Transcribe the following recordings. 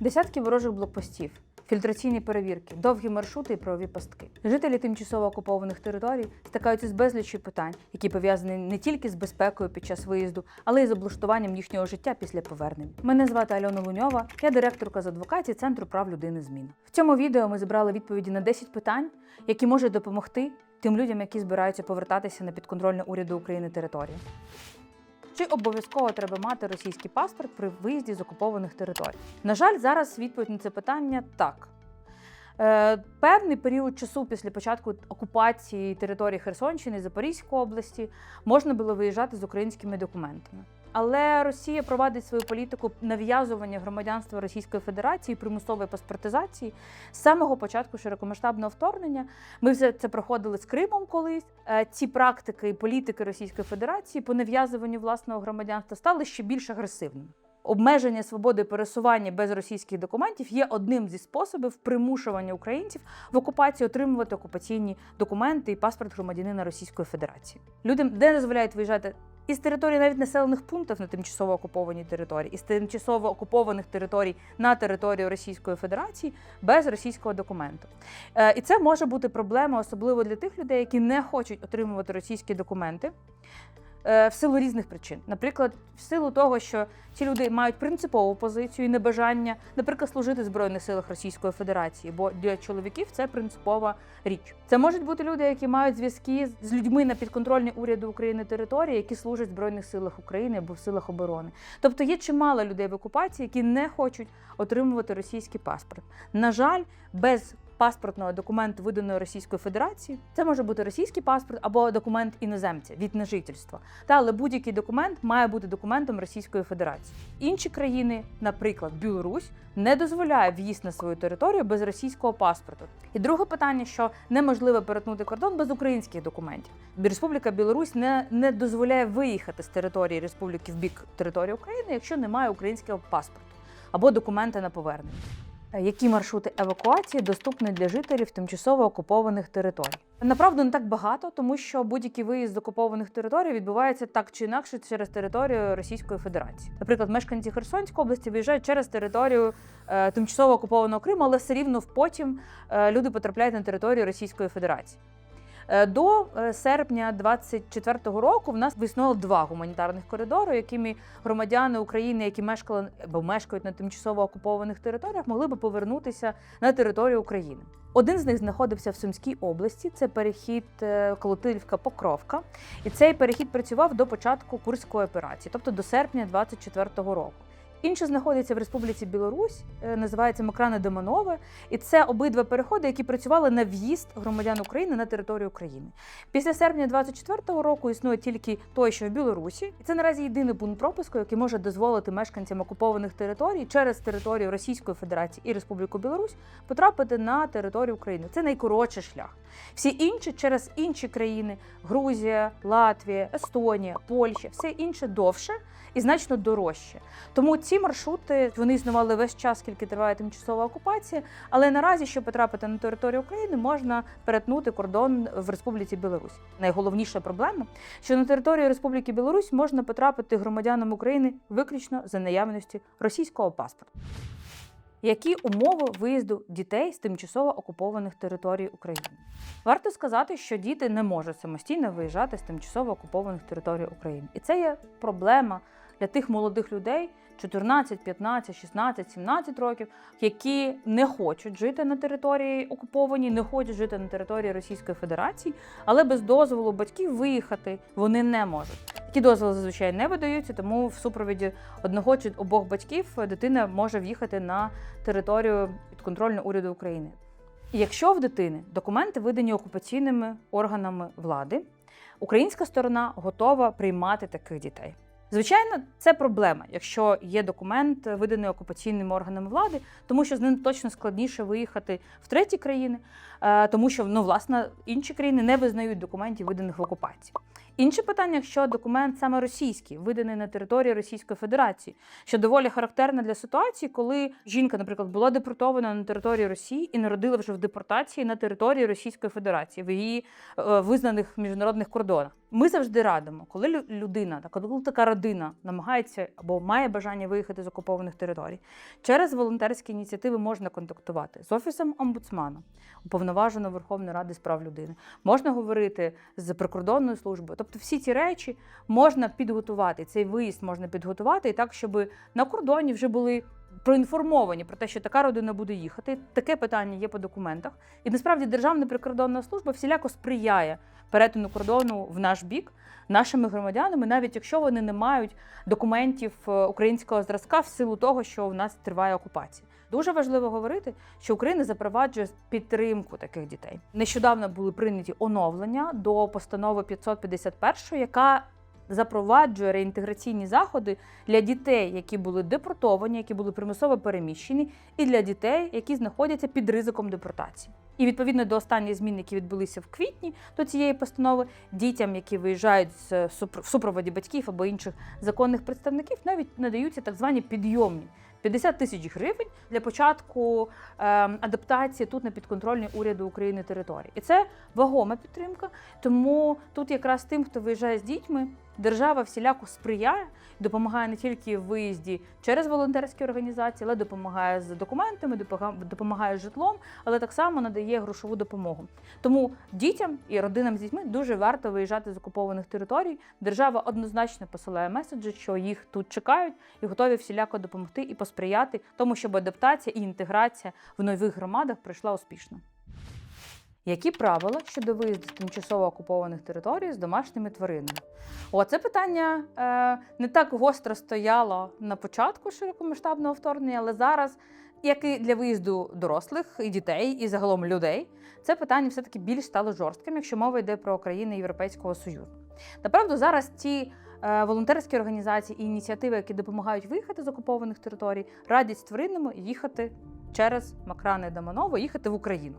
Десятки ворожих блокпостів, фільтраційні перевірки, довгі маршрути і правові пастки. Жителі тимчасово окупованих територій стикаються з безліччю питань, які пов'язані не тільки з безпекою під час виїзду, але й з облаштуванням їхнього життя після повернення. Мене звати Альона Луньова, я директорка з адвокації Центру прав людини змін. В цьому відео ми зібрали відповіді на 10 питань, які можуть допомогти тим людям, які збираються повертатися на підконтрольну уряду України території. Чи обов'язково треба мати російський паспорт при виїзді з окупованих територій? На жаль, зараз відповідь на це питання так. Е, певний період часу після початку окупації території Херсонщини і Запорізької області можна було виїжджати з українськими документами. Але Росія провадить свою політику нав'язування громадянства Російської Федерації, примусової паспортизації з самого початку широкомасштабного вторгнення. Ми вже це проходили з Кримом колись. Е, Ці практики і політики Російської Федерації по нав'язуванню власного громадянства стали ще більш агресивними. Обмеження свободи пересування без російських документів є одним зі способів примушування українців в окупації отримувати окупаційні документи і паспорт громадянина Російської Федерації. Людям де дозволяють виїжджати із території навіть населених пунктів на тимчасово окупованій території, із тимчасово окупованих територій на територію Російської Федерації без російського документу. Е, І це може бути проблема, особливо для тих людей, які не хочуть отримувати російські документи. Е, В силу різних причин, наприклад, в силу того, що ці люди мають принципову позицію і небажання, наприклад, служити в збройних силах Російської Федерації, бо для чоловіків це принципова річ. Це можуть бути люди, які мають зв'язки з людьми на підконтрольній уряду України території, які служать в збройних силах України або в силах оборони. Тобто є чимало людей в окупації, які не хочуть отримувати російський паспорт. На жаль, без паспортного документу, виданого Російською Федерацією, це може бути російський паспорт або документ іноземця від нежительства. Та але будь-який документ має бути документом Російської Федерації. Інші країни, наприклад, Білорусь, не дозволяє в'їзд на свою територію без російського паспорту. І друге питання, що неможливо перетнути кордон без українських документів. Республіка Білорусь не, не дозволяє виїхати з території республіки в бік території України, якщо немає українського паспорту або документа на повернення. Е, Які маршрути евакуації доступні для жителів тимчасово окупованих територій? Направду не так багато, тому що будь-який виїзд з окупованих територій відбувається так чи інакше через територію Російської Федерації. Наприклад, мешканці Херсонської області виїжджають через територію е, тимчасово окупованого Криму, але все рівно потім е, люди потрапляють на територію Російської Федерації. Е, До е, серпня 24-го року в нас існувало два гуманітарних коридори, якими громадяни України, які мешкали або мешкають на тимчасово окупованих територіях, могли би повернутися на територію України. Один з них знаходився в Сумській області. Це перехід е, Колотилівка-Покровка. І цей перехід працював до початку курської операції, тобто до серпня 24-го року. Інший знаходиться в Республіці Білорусь, е, називається Мокране Демонове, і це обидва переходи, які працювали на в'їзд громадян України на територію України. Після серпня 24-го року існує тільки той, що в Білорусі, і це наразі єдиний пункт пропуску, який може дозволити мешканцям окупованих територій через територію Російської Федерації і Республіку Білорусь потрапити на територію України. Це найкоротший шлях. Всі інші через інші країни Грузія, Латвія, Естонія, Польща, все інше довше і значно дорожче. Тому ці маршрути вони існували весь час, скільки триває тимчасова окупація. Але наразі, щоб потрапити на територію України, можна перетнути кордон в Республіці Білорусь. Найголовніша проблема, що на територію Республіки Білорусь можна потрапити громадянам України виключно за наявності російського паспорта. Які умови виїзду дітей з тимчасово окупованих територій України? Варто сказати, що діти не можуть самостійно виїжджати з тимчасово окупованих територій України, і це є проблема для тих молодих людей 14, 15, 16, 17 років, які не хочуть жити на території окупованій, не хочуть жити на території Російської Федерації, але без дозволу батьків виїхати вони не можуть. Такі дозволи зазвичай не видаються, тому в супровіді одного чи обох батьків дитина може в'їхати на територію підконтрольну уряду України. Якщо в дитини документи видані окупаційними органами влади, українська сторона готова приймати таких дітей. Звичайно, це проблема, якщо є документ, виданий окупаційними органами влади, тому що з ним точно складніше виїхати в треті країни. Е, тому що ну, власне інші країни не визнають документів, виданих в окупації. Інше питання, якщо документ саме російський, виданий на території Російської Федерації, що доволі характерно для ситуації, коли жінка, наприклад, була депортована на території Росії і народила вже в депортації на території Російської Федерації в її е, визнаних міжнародних кордонах. Ми завжди радимо, коли людина, коли така родина намагається або має бажання виїхати з окупованих територій, через волонтерські ініціативи можна контактувати з офісом омбудсмана, уповноваженого Верховної Ради з прав людини. Можна говорити з прикордонною службою. Тобто, всі ці речі можна підготувати. Цей виїзд можна підготувати і так, щоб на кордоні вже були. Проінформовані про те, що така родина буде їхати. Таке питання є по документах. І насправді Державна прикордонна служба всіляко сприяє перетину кордону в наш бік нашими громадянами, навіть якщо вони не мають документів е, українського зразка в силу того, що в нас триває окупація. Дуже важливо говорити, що Україна запроваджує підтримку таких дітей. Нещодавно були прийняті оновлення до постанови 551, яка запроваджує реінтеграційні заходи для дітей, які були депортовані, які були примусово переміщені, і для дітей, які знаходяться під ризиком депортації. І відповідно до останніх змін, які відбулися в квітні до цієї постанови, дітям, які виїжджають з в супроводі батьків або інших законних представників, навіть надаються так звані підйомні. 50 тисяч гривень для початку е, адаптації тут на підконтрольній уряду України території. І це вагома підтримка. Тому тут якраз тим, хто виїжджає з дітьми, держава всіляко сприяє, допомагає не тільки в виїзді через волонтерські організації, але допомагає з документами, допомагає з житлом, але так само надає грошову допомогу. Тому дітям і родинам з дітьми дуже варто виїжджати з окупованих територій. Держава однозначно посилає меседжі, що їх тут чекають і готові всіляко допомогти і посприяти тому, щоб адаптація і інтеграція в нових громадах пройшла успішно. Які правила щодо виїзду з тимчасово окупованих територій з домашніми тваринами? О, це питання е, не так гостро стояло на початку широкомасштабного вторгнення, але зараз, як і для виїзду дорослих і дітей, і загалом людей, це питання все-таки більш стало жорстким, якщо мова йде про країни Європейського Союзу. Направду, зараз ті е, волонтерські організації і ініціативи, які допомагають виїхати з окупованих територій, радять тваринами їхати через Макрани Даманово, їхати в Україну.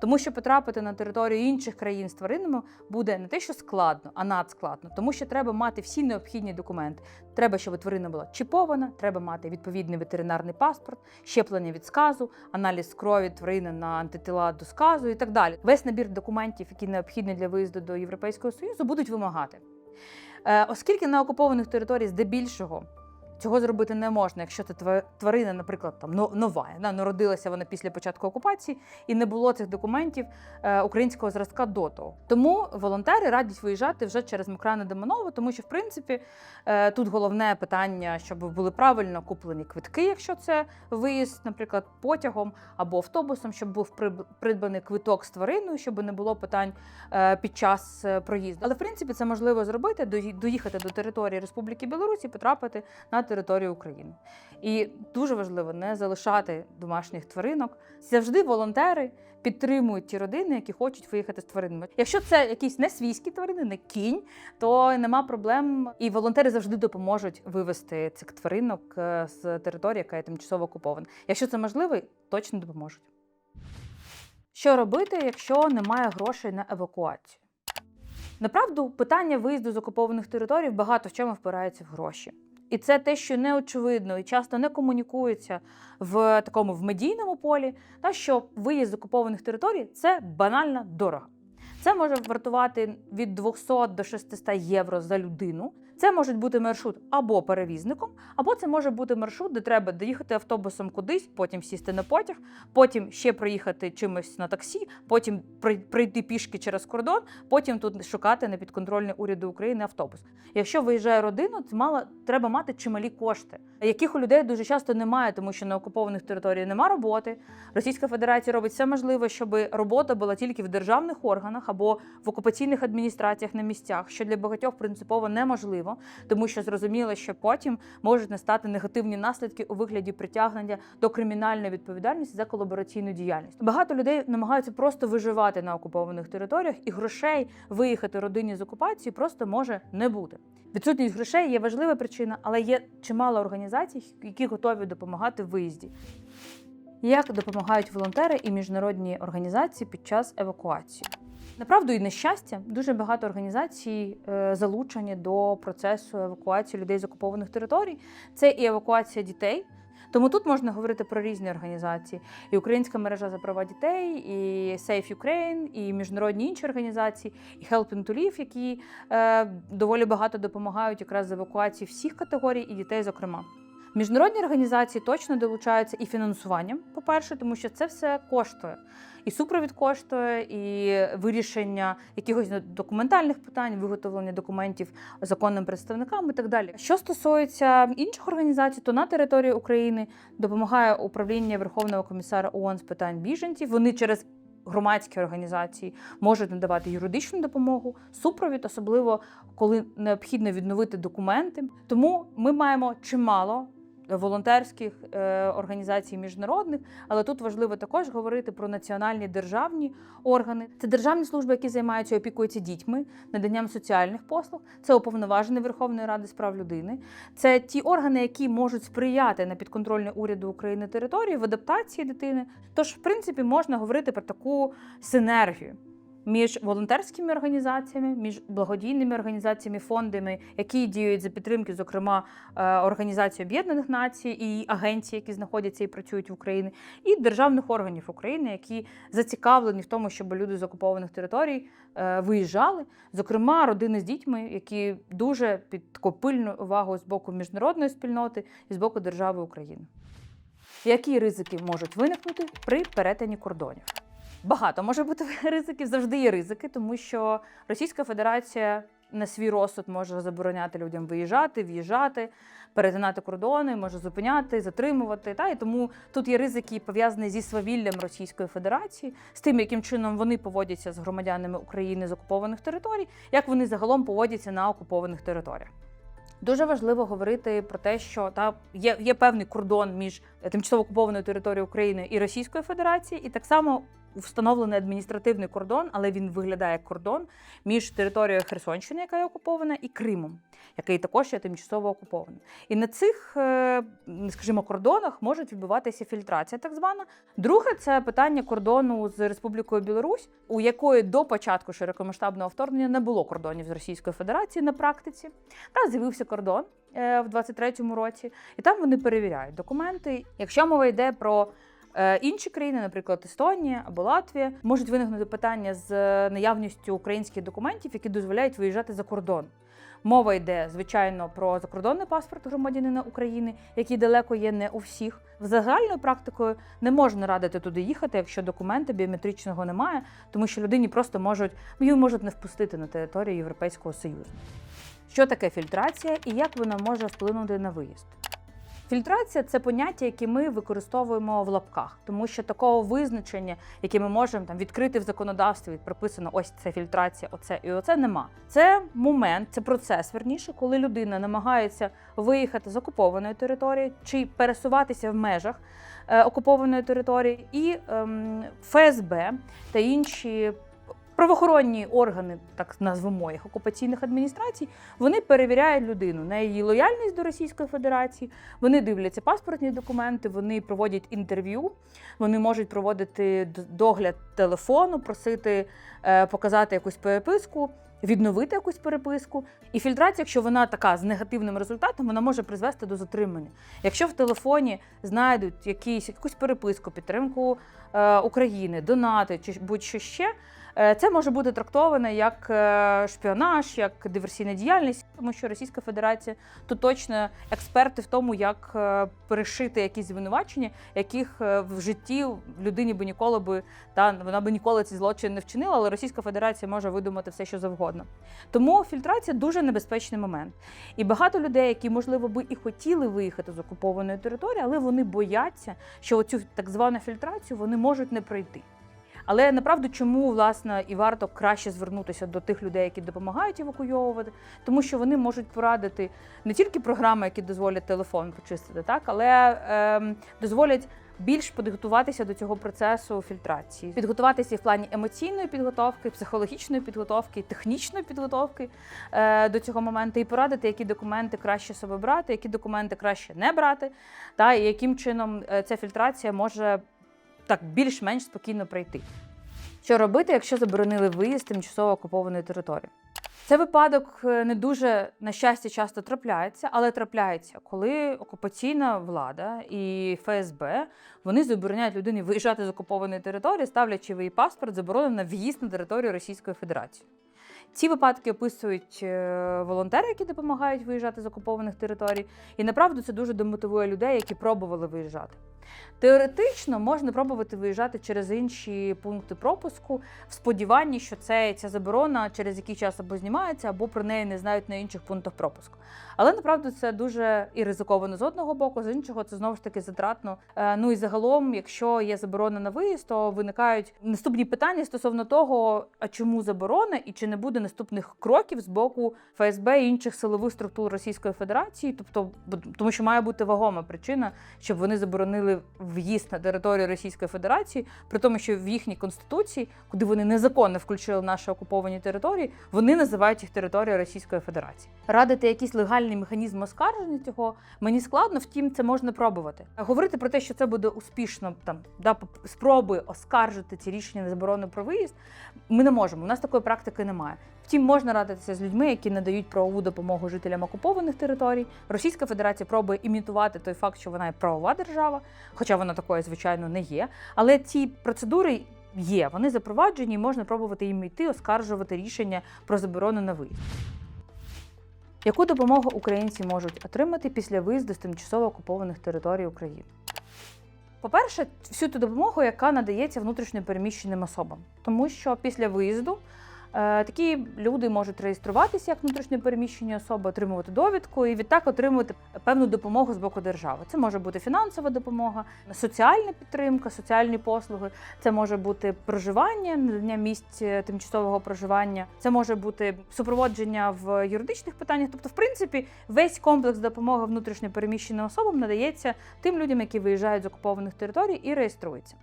Тому що потрапити на територію інших країн з тваринами буде не те, що складно, а надскладно, тому що треба мати всі необхідні документи. Треба, щоб тварина була чіпована, треба мати відповідний ветеринарний паспорт, щеплення від сказу, аналіз крові тварини на антитила до сказу і так далі. Весь набір документів, які необхідні для виїзду до Європейського Союзу, будуть вимагати. Е, Оскільки на окупованих територіях здебільшого цього зробити не можна, якщо тва- тварина, наприклад, там нова, да, народилася вона після початку окупації, і не було цих документів е, українського зразка до того. Тому волонтери радять виїжджати вже через Мокрани Демоново, тому що в принципі е, тут головне питання, щоб були правильно куплені квитки, якщо це виїзд, наприклад, потягом або автобусом, щоб був придбаний квиток з твариною, щоб не було питань е, під час проїзду. Але в принципі це можливо зробити, доїхати до території Республіки Білорусь і потрапити на територію України. І дуже важливо не залишати домашніх тваринок. Завжди волонтери підтримують ті родини, які хочуть виїхати з тваринами. Якщо це якісь не свійські тварини, не кінь, то нема проблем. І волонтери завжди допоможуть вивезти цих тваринок е, з території, яка є тимчасово окупована. Якщо це можливо, точно допоможуть. Що робити, якщо немає грошей на евакуацію? Направду, питання виїзду з окупованих територій багато в чому впирається в гроші. І це те, що не очевидно і часто не комунікується в такому в медійному полі, та що виїзд з окупованих територій це банально дорого. Це може вартувати від 200 до 600 євро за людину. Це може бути маршрут або перевізником, або це може бути маршрут, де треба доїхати автобусом кудись, потім сісти на потяг, потім ще проїхати чимось на таксі, потім пройти пішки через кордон, потім тут шукати на підконтрольний уряду України автобус. Якщо виїжджає родина, то мало треба мати чималі кошти, яких у людей дуже часто немає, тому що на окупованих територіях немає роботи. Російська Федерація робить все можливе, щоб робота була тільки в державних органах або в окупаційних адміністраціях на місцях, що для багатьох принципово неможливо, тому що зрозуміло, що потім можуть настати негативні наслідки у вигляді притягнення до кримінальної відповідальності за колабораційну діяльність. Багато людей намагаються просто виживати на окупованих територіях, і грошей виїхати родині з окупації просто може не бути. Відсутність грошей є важлива причина, але є чимало організацій, які готові допомагати в виїзді. Як допомагають волонтери і міжнародні організації під час евакуації? Направду і нещастя, дуже багато організацій е, залучені до процесу евакуації людей з окупованих територій. Це і евакуація дітей. Тому тут можна говорити про різні організації: і Українська мережа за права дітей, і Safe Ukraine, і міжнародні інші організації, і Helping to Live, які е, доволі багато допомагають якраз з евакуації всіх категорій і дітей, зокрема. Міжнародні організації точно долучаються і фінансуванням, по-перше, тому що це все коштує. І супровід коштує, і вирішення якихось документальних питань, виготовлення документів законним представникам і так далі. Що стосується інших організацій, то на території України допомагає управління Верховного комісара ООН з питань біженців. Вони через громадські організації можуть надавати юридичну допомогу, супровід, особливо коли необхідно відновити документи. Тому ми маємо чимало волонтерських е, організацій міжнародних, але тут важливо також говорити про національні державні органи. Це державні служби, які займаються опікуються дітьми, наданням соціальних послуг. Це уповноважений Верховної Ради з прав людини. Це ті органи, які можуть сприяти на підконтрольне уряду України території в адаптації дитини. Тож, в принципі, можна говорити про таку синергію між волонтерськими організаціями, між благодійними організаціями, фондами, які діють за підтримки, зокрема е, Організації Об'єднаних Націй і агенції, які знаходяться і працюють в Україні, і державних органів України, які зацікавлені в тому, щоб люди з окупованих територій е, виїжджали, зокрема родини з дітьми, які дуже під таку увагу з боку міжнародної спільноти і з боку держави України. Які ризики можуть виникнути при перетині кордонів? Багато може бути ризиків, завжди є ризики, тому що Російська Федерація на свій розсуд може забороняти людям виїжджати, в'їжджати, перетинати кордони, може зупиняти, затримувати. Та і тому тут є ризики пов'язані зі свавіллям Російської Федерації, з тим, яким чином вони поводяться з громадянами України з окупованих територій, як вони загалом поводяться на окупованих територіях. Дуже важливо говорити про те, що та є, є певний кордон між тимчасово окупованою територією України і Російською Федерацією, і так само встановлений адміністративний кордон, але він виглядає як кордон між територією Херсонщини, яка є окупована, і Кримом, який також є тимчасово окупований. І на цих, е, скажімо, кордонах можуть відбуватися фільтрація, так звана. Друге, це питання кордону з Республікою Білорусь, у якої до початку широкомасштабного вторгнення не було кордонів з Російською Федерацією на практиці. Та з'явився кордон е, в 23-му році, і там вони перевіряють документи. Якщо мова йде про Інші країни, наприклад, Естонія або Латвія, можуть виникнути питання з наявністю українських документів, які дозволяють виїжджати за кордон. Мова йде, звичайно, про закордонний паспорт громадянина України, який далеко є не у всіх. В загальною практикою не можна радити туди їхати, якщо документа біометричного немає, тому що людині просто можуть ну, її можуть не впустити на територію Європейського Союзу. Що таке фільтрація і як вона може вплинути на виїзд? Фільтрація це поняття, яке ми використовуємо в лапках, тому що такого визначення, яке ми можемо там відкрити в законодавстві, прописано ось це фільтрація, оце і оце нема. Це момент, це процес верніше, коли людина намагається виїхати з окупованої території чи пересуватися в межах е, окупованої території, і ем, ФСБ та інші правоохоронні органи, так назвемо їх окупаційних адміністрацій, вони перевіряють людину на її лояльність до Російської Федерації. Вони дивляться паспортні документи, вони проводять інтерв'ю, вони можуть проводити догляд телефону, просити е, показати якусь переписку. Відновити якусь переписку, і фільтрація, якщо вона така з негативним результатом, вона може призвести до затримання. Якщо в телефоні знайдуть якісь якусь переписку, підтримку е, України, донати чи будь-що ще, це може бути трактовано як е, шпіонаж, як диверсійна діяльність, тому що Російська Федерація тут точно експерти в тому, як е, перешити якісь звинувачення, яких в житті людині би ніколи би та вона би ніколи ці злочин не вчинила, але Російська Федерація може видумати все, що завгодно. Тому фільтрація дуже небезпечний момент. І багато людей, які можливо би і хотіли виїхати з окупованої території, але вони бояться, що оцю так звану фільтрацію вони можуть не пройти. Але направду, чому власне і варто краще звернутися до тих людей, які допомагають евакуйовувати, тому що вони можуть порадити не тільки програми, які дозволять телефон почистити, так але е, дозволять. Більш підготуватися до цього процесу фільтрації, підготуватися в плані емоційної підготовки, психологічної підготовки, технічної підготовки е, до цього моменту, і порадити, які документи краще себе брати, які документи краще не брати, та і яким чином е, ця фільтрація може так більш-менш спокійно пройти. Що робити, якщо заборонили виїзд тимчасово окупованої території? Це випадок е, не дуже, на щастя, часто трапляється, але трапляється, коли окупаційна влада і ФСБ вони забороняють людині виїжджати з окупованої території, ставлячи в її паспорт заборону на в'їзд на територію Російської Федерації. Ці випадки описують е, волонтери, які допомагають виїжджати з окупованих територій. І направду це дуже демотивує людей, які пробували виїжджати. Теоретично можна пробувати виїжджати через інші пункти пропуску в сподіванні, що це ця заборона через який час або знімається, або про неї не знають на інших пунктах пропуску. Але направду це дуже і ризиковано з одного боку, з іншого це знову ж таки затратно. Е, Ну і загалом, якщо є заборона на виїзд, то виникають наступні питання стосовно того, а чому заборона і чи не буде наступних кроків з боку ФСБ і інших силових структур Російської Федерації, тобто тому, що має бути вагома причина, щоб вони заборонили в'їзд на територію Російської Федерації, при тому, що в їхній конституції, куди вони незаконно включили наші окуповані території, вони називають їх територією Російської Федерації. Радити якийсь легальний механізм оскарження цього мені складно, втім, це можна пробувати. Говорити про те, що це буде успішно там да спроби оскаржити ці рішення на заборону про виїзд. Ми не можемо. У нас такої практики немає. Втім, можна радитися з людьми, які надають правову допомогу жителям окупованих територій. Російська Федерація пробує імітувати той факт, що вона є правова держава, хоча вона такою, звичайно, не є. Але ці процедури є, вони запроваджені, і можна пробувати їм йти, оскаржувати рішення про заборону на виїзд. Яку допомогу українці можуть отримати після виїзду з тимчасово окупованих територій України? По-перше, всю ту допомогу, яка надається внутрішньо переміщеним особам, тому що після виїзду такі люди можуть реєструватися як внутрішньо переміщені особи, отримувати довідку і відтак отримувати певну допомогу з боку держави. Це може бути фінансова допомога, соціальна підтримка, соціальні послуги. Це може бути проживання, надання місць е, тимчасового проживання. Це може бути супроводження в юридичних питаннях. Тобто, в принципі, весь комплекс допомоги внутрішньо переміщеним особам надається тим людям, які виїжджають з окупованих територій і реєструються.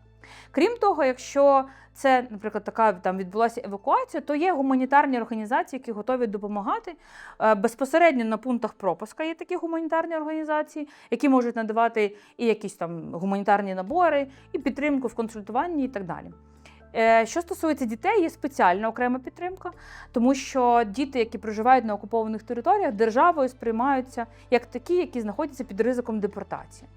Крім того, якщо це, наприклад, така там відбулася евакуація, то є гуманітарні організації, які готові допомагати Е, безпосередньо на пунктах пропуска. Є такі гуманітарні організації, які можуть надавати і якісь там гуманітарні набори, і підтримку в консультуванні, і так далі. Е, Що стосується дітей, є спеціальна окрема підтримка, тому що діти, які проживають на окупованих територіях, державою сприймаються як такі, які знаходяться під ризиком депортації.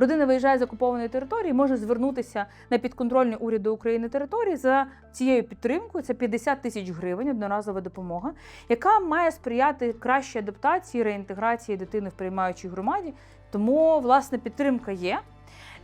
Родина виїжджає з окупованої території, може звернутися на підконтрольні уряду України території за цією підтримкою. Це 50 тисяч гривень, одноразова допомога, яка має сприяти кращій адаптації, реінтеграції дитини в приймаючій громаді. Тому власне підтримка є.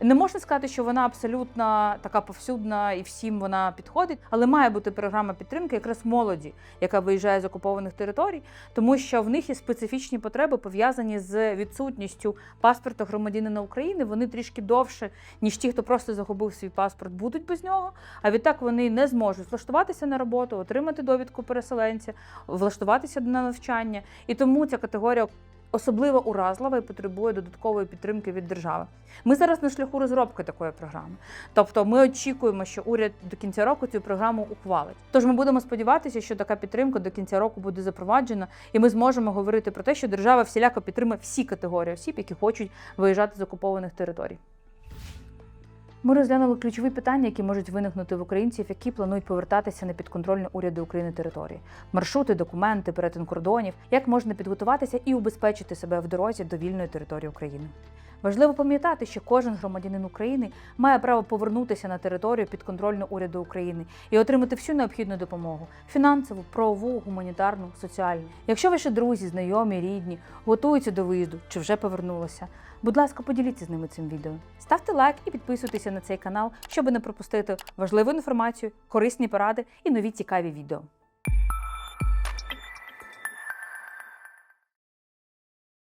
Не можна сказати, що вона абсолютно така повсюдна і всім вона підходить, але має бути програма підтримки якраз молоді, яка виїжджає з окупованих територій, тому що в них є специфічні потреби пов'язані з відсутністю паспорта громадянина України. Вони трішки довше, ніж ті, хто просто загубив свій паспорт, будуть без нього. А відтак вони не зможуть влаштуватися на роботу, отримати довідку переселенця, влаштуватися на навчання. І тому ця категорія особливо уразлива і потребує додаткової підтримки від держави. Ми зараз на шляху розробки такої програми. Тобто ми очікуємо, що уряд до кінця року цю програму ухвалить. Тож ми будемо сподіватися, що така підтримка до кінця року буде запроваджена, і ми зможемо говорити про те, що держава всіляко підтримує всі категорії осіб, які хочуть виїжджати з окупованих територій. Ми розглянули ключові питання, які можуть виникнути в українців, які планують повертатися на підконтрольні уряди України території: маршрути, документи, перетин кордонів, як можна підготуватися і убезпечити себе в дорозі до вільної території України. Важливо пам'ятати, що кожен громадянин України має право повернутися на територію підконтрольну уряду України і отримати всю необхідну допомогу фінансову, правову, гуманітарну, соціальну. Якщо ваші друзі, знайомі, рідні готуються до виїзду чи вже повернулися, будь ласка, поділіться з ними цим відео. Ставте лайк і підписуйтеся на цей канал, щоб не пропустити важливу інформацію, корисні поради і нові цікаві відео.